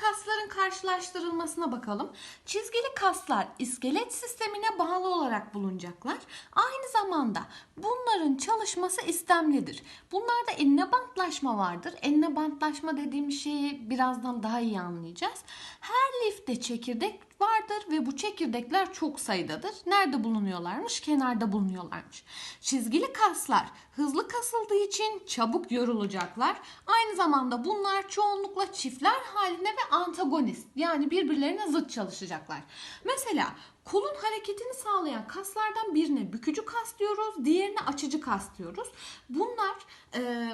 kasların karşılaştırılmasına bakalım. Çizgili kaslar iskelet sistemine bağlı olarak bulunacaklar. Aynı zamanda bunların çalışması istemlidir. Bunlarda enine bantlaşma vardır. Enine bantlaşma dediğim şeyi birazdan daha iyi anlayacağız. Her lifte çekirdek vardır ve bu çekirdekler çok sayıdadır. Nerede bulunuyorlarmış? Kenarda bulunuyorlarmış. Çizgili kaslar hızlı kasıldığı için çabuk yorulacaklar. Aynı zamanda bunlar çoğunlukla çiftler halinde ve antagonist yani birbirlerine zıt çalışacaklar. Mesela kolun hareketini sağlayan kaslardan birine bükücü kas diyoruz, diğerine açıcı kas diyoruz. Bunlar e,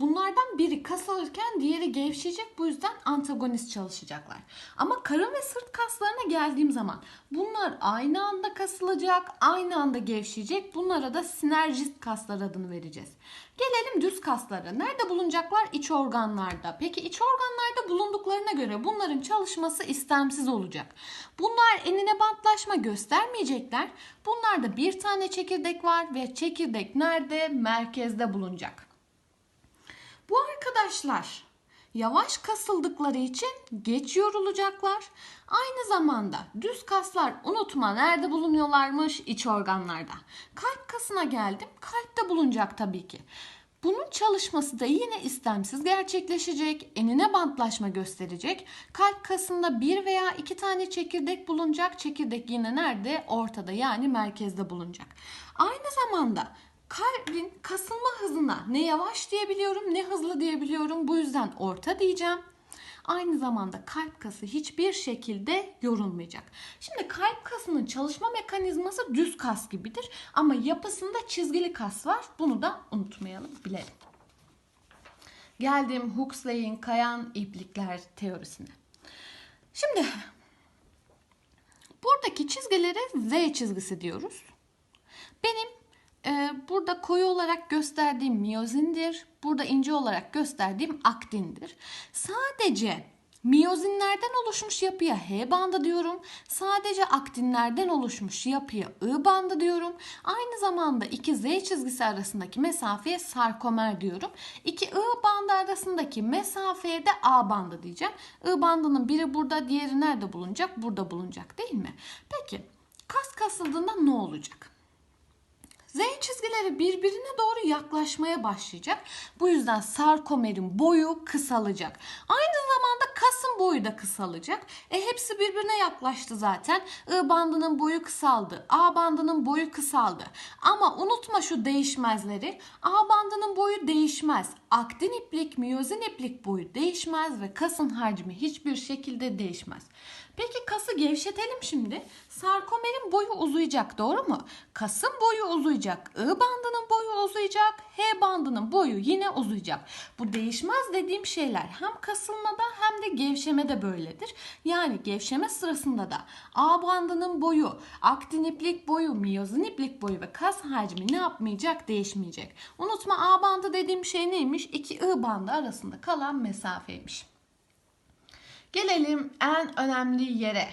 Bunlardan biri kasılırken diğeri gevşeyecek. Bu yüzden antagonist çalışacaklar. Ama karın ve sırt kaslarına geldiğim zaman bunlar aynı anda kasılacak, aynı anda gevşeyecek. Bunlara da sinerjist kaslar adını vereceğiz. Gelelim düz kaslara. Nerede bulunacaklar? İç organlarda. Peki iç organlarda bulunduklarına göre bunların çalışması istemsiz olacak. Bunlar enine bantlaşma göstermeyecekler. Bunlarda bir tane çekirdek var ve çekirdek nerede? Merkezde bulunacak. Bu arkadaşlar yavaş kasıldıkları için geç yorulacaklar. Aynı zamanda düz kaslar unutma nerede bulunuyorlarmış? İç organlarda. Kalp kasına geldim. Kalpte bulunacak tabii ki. Bunun çalışması da yine istemsiz gerçekleşecek. Enine bantlaşma gösterecek. Kalp kasında bir veya iki tane çekirdek bulunacak. Çekirdek yine nerede? Ortada yani merkezde bulunacak. Aynı zamanda kalbin kasılma hızına ne yavaş diyebiliyorum ne hızlı diyebiliyorum. Bu yüzden orta diyeceğim. Aynı zamanda kalp kası hiçbir şekilde yorulmayacak. Şimdi kalp kasının çalışma mekanizması düz kas gibidir ama yapısında çizgili kas var. Bunu da unutmayalım, bilelim. Geldim Huxley'in kayan iplikler teorisine. Şimdi buradaki çizgilere Z çizgisi diyoruz. Benim burada koyu olarak gösterdiğim miyozindir. Burada ince olarak gösterdiğim aktindir. Sadece miyozinlerden oluşmuş yapıya H bandı diyorum. Sadece aktinlerden oluşmuş yapıya I bandı diyorum. Aynı zamanda iki Z çizgisi arasındaki mesafeye sarkomer diyorum. İki I bandı arasındaki mesafeye de A bandı diyeceğim. I bandının biri burada, diğeri nerede bulunacak? Burada bulunacak değil mi? Peki kas kasıldığında ne olacak? Z çizgileri birbirine doğru yaklaşmaya başlayacak. Bu yüzden sarkomerin boyu kısalacak. Aynı zamanda kasın boyu da kısalacak. E hepsi birbirine yaklaştı zaten. I bandının boyu kısaldı. A bandının boyu kısaldı. Ama unutma şu değişmezleri. A bandının boyu değişmez. Aktin iplik, miyozin iplik boyu değişmez ve kasın hacmi hiçbir şekilde değişmez. Peki kası gevşetelim şimdi. Sarkomerin boyu uzayacak doğru mu? Kasın boyu uzayacak. I bandının boyu uzayacak. H bandının boyu yine uzayacak. Bu değişmez dediğim şeyler hem kasılmada hem de gevşemede böyledir. Yani gevşeme sırasında da A bandının boyu, aktin iplik boyu, miyozin iplik boyu ve kas hacmi ne yapmayacak? Değişmeyecek. Unutma A bandı dediğim şey neymiş? İki I bandı arasında kalan mesafeymiş. Gelelim en önemli yere.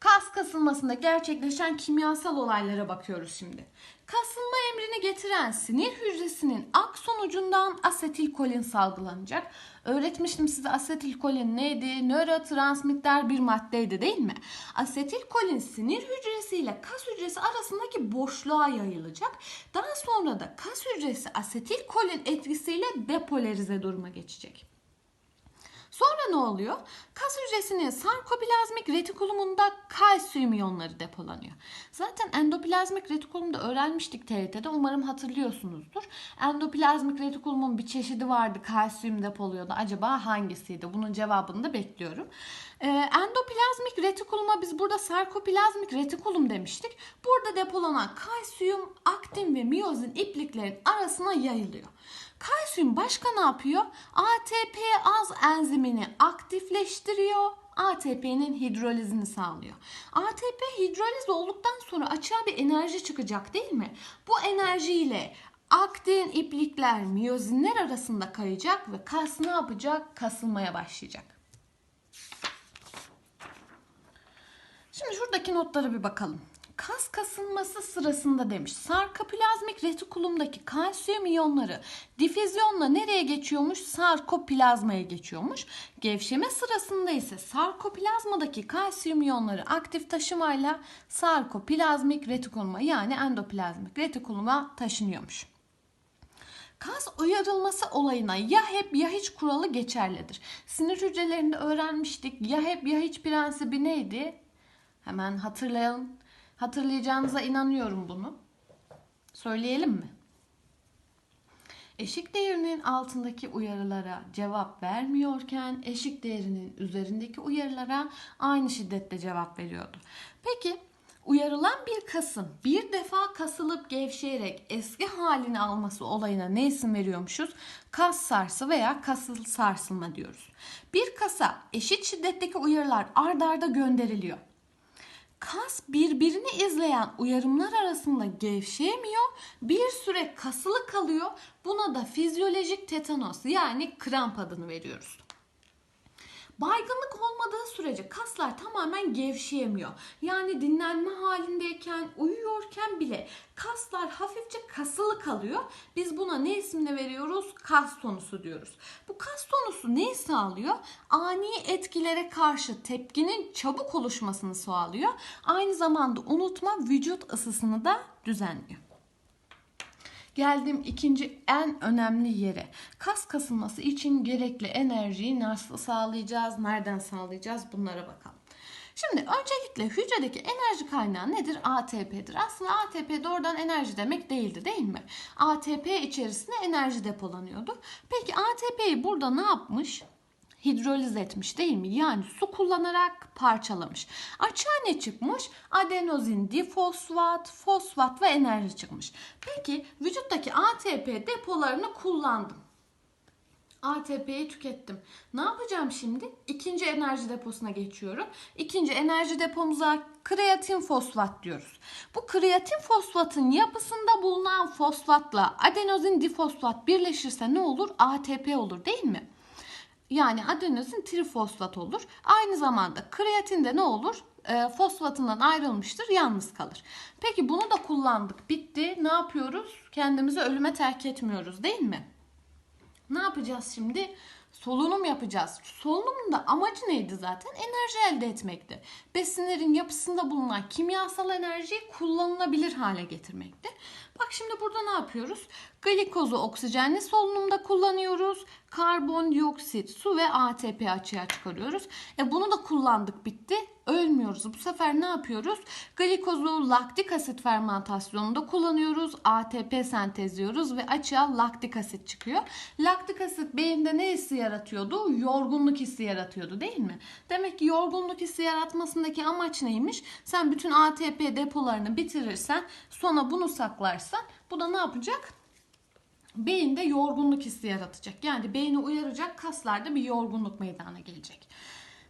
Kas kasılmasında gerçekleşen kimyasal olaylara bakıyoruz şimdi. Kasılma emrini getiren sinir hücresinin ak sonucundan asetilkolin salgılanacak. Öğretmiştim size asetilkolin neydi? Nörotransmitter bir maddeydi değil mi? Asetilkolin sinir hücresiyle kas hücresi arasındaki boşluğa yayılacak. Daha sonra da kas hücresi asetilkolin etkisiyle depolarize duruma geçecek. Sonra ne oluyor? Kas hücresinin sarkoplazmik retikulumunda kalsiyum iyonları depolanıyor. Zaten endoplazmik retikulumda öğrenmiştik TRT'de. Umarım hatırlıyorsunuzdur. Endoplazmik retikulumun bir çeşidi vardı kalsiyum depoluyordu. Acaba hangisiydi? Bunun cevabını da bekliyorum. Ee, endoplazmik retikuluma biz burada sarkoplazmik retikulum demiştik. Burada depolanan kalsiyum, aktin ve miyozin ipliklerin arasına yayılıyor. Kalsiyum başka ne yapıyor? ATP az enzimini aktifleştiriyor. ATP'nin hidrolizini sağlıyor. ATP hidroliz olduktan sonra açığa bir enerji çıkacak değil mi? Bu enerjiyle aktin, iplikler, miyozinler arasında kayacak ve kas ne yapacak? Kasılmaya başlayacak. Şimdi şuradaki notlara bir bakalım. Kas kasılması sırasında demiş. Sarkoplazmik retikulumdaki kalsiyum iyonları difüzyonla nereye geçiyormuş? Sarkoplazmaya geçiyormuş. Gevşeme sırasında ise sarkoplazmadaki kalsiyum iyonları aktif taşımayla sarkoplazmik retikuluma yani endoplazmik retikuluma taşınıyormuş. Kas uyarılması olayına ya hep ya hiç kuralı geçerlidir. Sinir hücrelerinde öğrenmiştik. Ya hep ya hiç prensibi neydi? Hemen hatırlayalım. Hatırlayacağınıza inanıyorum bunu. Söyleyelim mi? Eşik değerinin altındaki uyarılara cevap vermiyorken eşik değerinin üzerindeki uyarılara aynı şiddette cevap veriyordu. Peki uyarılan bir kasın bir defa kasılıp gevşeyerek eski halini alması olayına ne isim veriyormuşuz? Kas sarsı veya kasıl sarsılma diyoruz. Bir kasa eşit şiddetteki uyarılar ard arda gönderiliyor. Kas birbirini izleyen uyarımlar arasında gevşeyemiyor. Bir süre kasılı kalıyor. Buna da fizyolojik tetanos yani kramp adını veriyoruz. Baygınlık olmadığı sürece kaslar tamamen gevşeyemiyor. Yani dinlenme halindeyken, uyuyorken bile kaslar hafifçe kasılı kalıyor. Biz buna ne ismini veriyoruz? Kas tonusu diyoruz. Bu kas tonusu neyi sağlıyor? Ani etkilere karşı tepkinin çabuk oluşmasını sağlıyor. Aynı zamanda unutma vücut ısısını da düzenliyor. Geldim ikinci en önemli yere. Kas kasılması için gerekli enerjiyi nasıl sağlayacağız? Nereden sağlayacağız? Bunlara bakalım. Şimdi öncelikle hücredeki enerji kaynağı nedir? ATP'dir. Aslında ATP doğrudan enerji demek değildi değil mi? ATP içerisinde enerji depolanıyordu. Peki ATP'yi burada ne yapmış? Hidroliz etmiş değil mi? Yani su kullanarak parçalamış. Açığa ne çıkmış? Adenozin difosfat, fosfat ve enerji çıkmış. Peki vücuttaki ATP depolarını kullandım. ATP'yi tükettim. Ne yapacağım şimdi? İkinci enerji deposuna geçiyorum. İkinci enerji depomuza kreatin fosfat diyoruz. Bu kreatin fosfatın yapısında bulunan fosfatla adenozin difosfat birleşirse ne olur? ATP olur değil mi? Yani adenozin trifosfat olur. Aynı zamanda kreatin de ne olur? E, fosfatından ayrılmıştır, yalnız kalır. Peki bunu da kullandık, bitti. Ne yapıyoruz? Kendimizi ölüme terk etmiyoruz değil mi? Ne yapacağız şimdi? Solunum yapacağız. Solunumun da amacı neydi zaten? Enerji elde etmekti. Besinlerin yapısında bulunan kimyasal enerjiyi kullanılabilir hale getirmekti. Bak şimdi burada ne yapıyoruz? Glikozu oksijenli solunumda kullanıyoruz. Karbondioksit, su ve ATP açığa çıkarıyoruz. E bunu da kullandık bitti. Ölmüyoruz. Bu sefer ne yapıyoruz? Glikozu laktik asit fermentasyonunda kullanıyoruz. ATP sentezliyoruz ve açığa laktik asit çıkıyor. Laktik asit beyinde ne hissi yaratıyordu? Yorgunluk hissi yaratıyordu değil mi? Demek ki yorgunluk hissi yaratmasındaki amaç neymiş? Sen bütün ATP depolarını bitirirsen sonra bunu saklarsan bu da ne yapacak? Beyinde yorgunluk hissi yaratacak. Yani beyni uyaracak kaslarda bir yorgunluk meydana gelecek.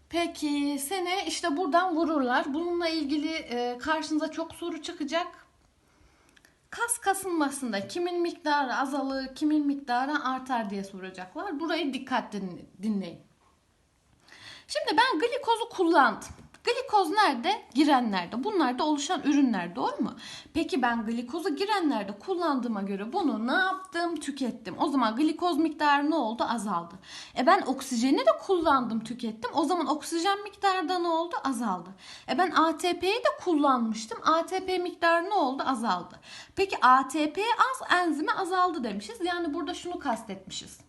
Peki sene işte buradan vururlar. Bununla ilgili e, karşınıza çok soru çıkacak. Kas kasılmasında kimin miktarı azalır, kimin miktarı artar diye soracaklar. Burayı dikkatli dinleyin. Şimdi ben glikozu kullandım. Glikoz nerede? Girenlerde. Bunlar da oluşan ürünler doğru mu? Peki ben glikozu girenlerde kullandığıma göre bunu ne yaptım? Tükettim. O zaman glikoz miktarı ne oldu? Azaldı. E ben oksijeni de kullandım, tükettim. O zaman oksijen miktarı da ne oldu? Azaldı. E ben ATP'yi de kullanmıştım. ATP miktarı ne oldu? Azaldı. Peki ATP az, enzimi azaldı demişiz. Yani burada şunu kastetmişiz.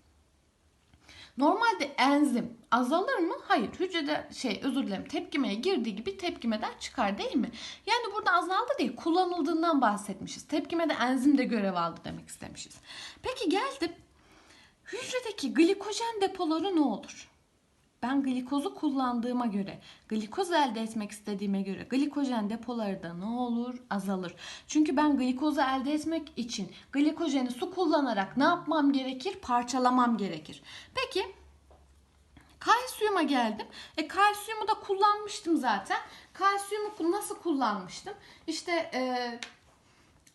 Normalde enzim azalır mı? Hayır. Hücrede şey özür dilerim tepkimeye girdiği gibi tepkimeden çıkar değil mi? Yani burada azaldı değil kullanıldığından bahsetmişiz. Tepkimede enzim de görev aldı demek istemişiz. Peki geldim. Hücredeki glikojen depoları ne olur? Ben glikozu kullandığıma göre, glikoz elde etmek istediğime göre glikojen depoları da ne olur? Azalır. Çünkü ben glikozu elde etmek için glikojeni su kullanarak ne yapmam gerekir? Parçalamam gerekir. Peki kalsiyuma geldim. E kalsiyumu da kullanmıştım zaten. Kalsiyumu nasıl kullanmıştım? İşte e,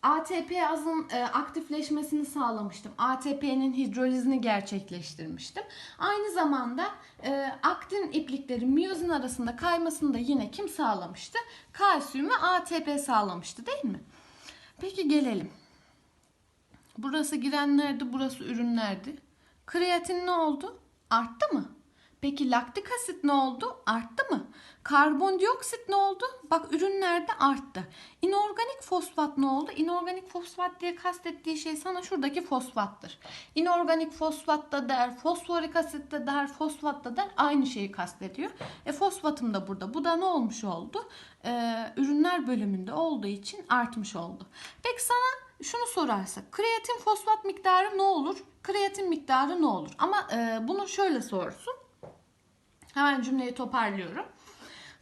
ATP azın e, aktifleşmesini sağlamıştım. ATP'nin hidrolizini gerçekleştirmiştim. Aynı zamanda e, aktin iplikleri miyozin arasında kaymasını da yine kim sağlamıştı? Kalsiyum ATP sağlamıştı değil mi? Peki gelelim. Burası girenlerdi, burası ürünlerdi. Kreatin ne oldu? Arttı mı? Peki laktik asit ne oldu? Arttı mı? Karbondioksit ne oldu? Bak ürünlerde arttı. İnorganik fosfat ne oldu? İnorganik fosfat diye kastettiği şey sana şuradaki fosfattır. İnorganik fosfat da der, fosforik asit de der, fosfat da der aynı şeyi kastediyor. E fosfatım da burada. Bu da ne olmuş oldu? Ee, ürünler bölümünde olduğu için artmış oldu. Peki sana şunu sorarsak kreatin fosfat miktarı ne olur? Kreatin miktarı ne olur? Ama e, bunu şöyle sorsun. Hemen cümleyi toparlıyorum.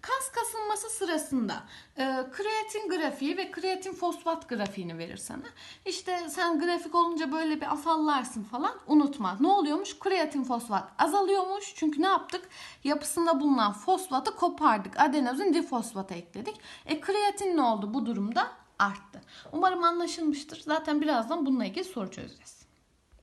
Kas kasılması sırasında e, kreatin grafiği ve kreatin fosfat grafiğini verir sana. İşte sen grafik olunca böyle bir afallarsın falan unutma. Ne oluyormuş? Kreatin fosfat azalıyormuş. Çünkü ne yaptık? Yapısında bulunan fosfatı kopardık. Adenozin difosfata ekledik. E kreatin ne oldu bu durumda? Arttı. Umarım anlaşılmıştır. Zaten birazdan bununla ilgili soru çözeceğiz.